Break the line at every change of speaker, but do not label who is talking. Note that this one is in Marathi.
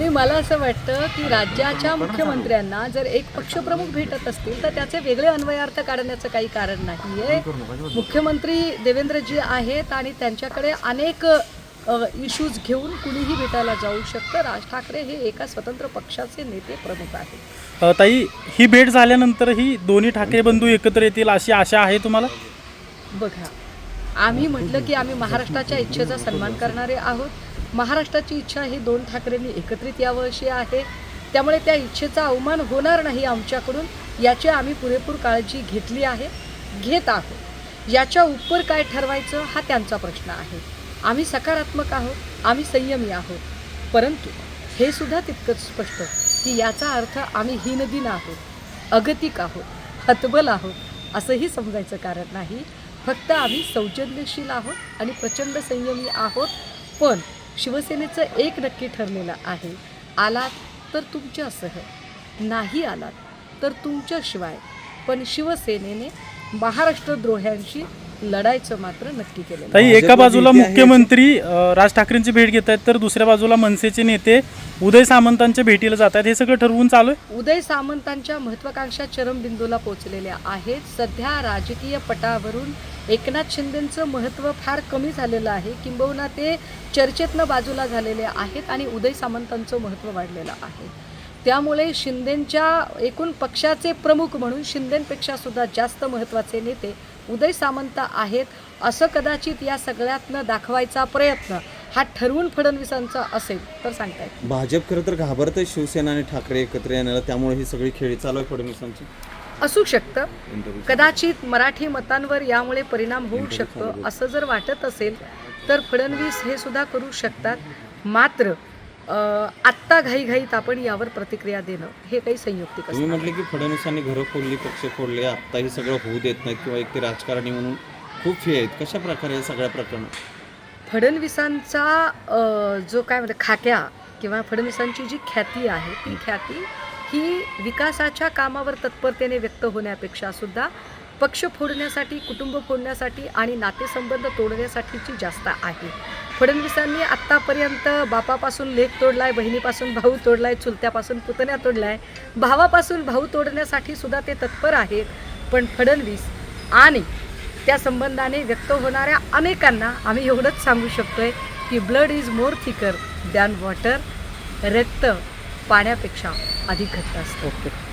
नाही मला असं वाटतं की राज्याच्या मुख्यमंत्र्यांना जर एक पक्षप्रमुख भेटत असतील तर त्याचे वेगळे अन्वयार्थ काढण्याचं काही कारण नाही आहे मुख्यमंत्री देवेंद्रजी आहेत आणि त्यांच्याकडे अनेक इश्यूज घेऊन कुणीही भेटायला जाऊ शकतं. राज ठाकरे हे एका स्वतंत्र पक्षाचे नेते प्रमुख आहेत.
ताई ही भेट झाल्यानंतरही दोन्ही ठाकरे बंधू एकत्र येतील अशी आशा आहे तुम्हाला?
बघा आम्ही म्हटलं की आम्ही महाराष्ट्राच्या इच्छेचा सन्मान करणारे आहोत. महाराष्ट्राची इच्छा ही दोन ठाकरेंनी एकत्रित यावं अशी आहे. त्यामुळे त्या इच्छेचा अवमान होणार नाही आमच्याकडून याची आम्ही पुरेपूर काळजी घेतली आहे घेत आहोत. याच्या उपर काय ठरवायचं हा त्यांचा प्रश्न आहे. आम्ही सकारात्मक आहोत आम्ही संयमी आहोत. परंतु हे सुद्धा तितकंच स्पष्ट की याचा अर्थ आम्ही हीनदीन आहोत अगतिक आहोत हतबल आहोत असंही समजायचं कारण नाही. फक्त आम्ही सौजन्यशील आहोत आणि प्रचंड संयमी आहोत पण शिवसेनेचं एक नक्की ठरलेलं आहे आलात तर तुमच्यासह. नाही आलात तर तुमच्याशिवाय. पण शिवसेनेने महाराष्ट्रद्रोह्यांशी लढायचं मात्र नक्की आहे.
ताई एका बाजूला मुख्यमंत्री अ, राज ठाकरेंची भेट घेत आहेत तर दुसऱ्या बाजूला मनसेचे नेते उदय सामंतांच्या भेटीला जात आहेत. हे सगळं ठरवून चालू आहे?
उदय सामंतांच्या महत्वाकांक्षा चरमबिंदूला पोहोचलेल्या आहेत. सध्या राजकीय पटावरून एकनाथ शिंदेचं महत्त्व फार कमी झालेलं आहे. किंबहुना ते चर्चेतनं बाजूला झालेले आहेत आणि उदय सामंतांचं महत्त्व वाढलेलं आहे. त्यामुळे शिंदेंच्या एकूण पक्षाचे प्रमुख म्हणून शिंदेंपेक्षा सुद्धा जास्त महत्त्वाचे नेते उदय सामंत आहेत असं कदाचित या सगळ्यातनं दाखवायचा प्रयत्न हा ठरवून फडणवीसांचा असेल तर सांगता येत
भाजप खरं तर घाबरत आहे शिवसेना आणि ठाकरे एकत्र येण्याला त्यामुळे ही सगळी खेळी चालू आहे फडणवीसांची.
असू शकतं. कदाचित मराठी मतांवर यामुळे परिणाम होऊ शकतो असं जर वाटत असेल तर फडणवीस हे सुद्धा करू शकतात. मात्र आत्ता घाईघाईत आपण यावर प्रतिक्रिया देणं हे काही संयुक्तिक
तुम्ही म्हटले की फडणवीसांनी घरं फोडली पक्ष फोडले आत्ता हे सगळं होऊ देत नाहीत किंवा एक ते राजकारणी म्हणून खूप फी आहेत. कशा प्रकारे या सगळ्या प्रकरणात
फडणवीसांचा जो काय म्हणते खाक्या किंवा फडणवीसांची जी ख्याती आहे ती ख्याती ही विकासाच्या कामावर तत्परतेने व्यक्त होण्यापेक्षा सुद्धा पक्ष फोडण्यासाठी कुटुंब फोडण्यासाठी आणि नातेसंबंध तोडण्यासाठीची जास्त आहे. फडणवीसांनी आत्तापर्यंत बापापासून लेख तोडलाय बहिणीपासून भाऊ तोडलाय चुलत्यापासून पुतण्या तोडलाय भावापासून भाऊ तोडण्यासाठी सुद्धा ते तत्पर आहेत. पण फडणवीस आणि त्या संबंधाने व्यक्त होणाऱ्या अनेकांना आम्ही एवढंच सांगू शकतोय की blood is more thicker than water. रक्त पाण्यापेक्षा अधिक घट्ट असतं.
ओके.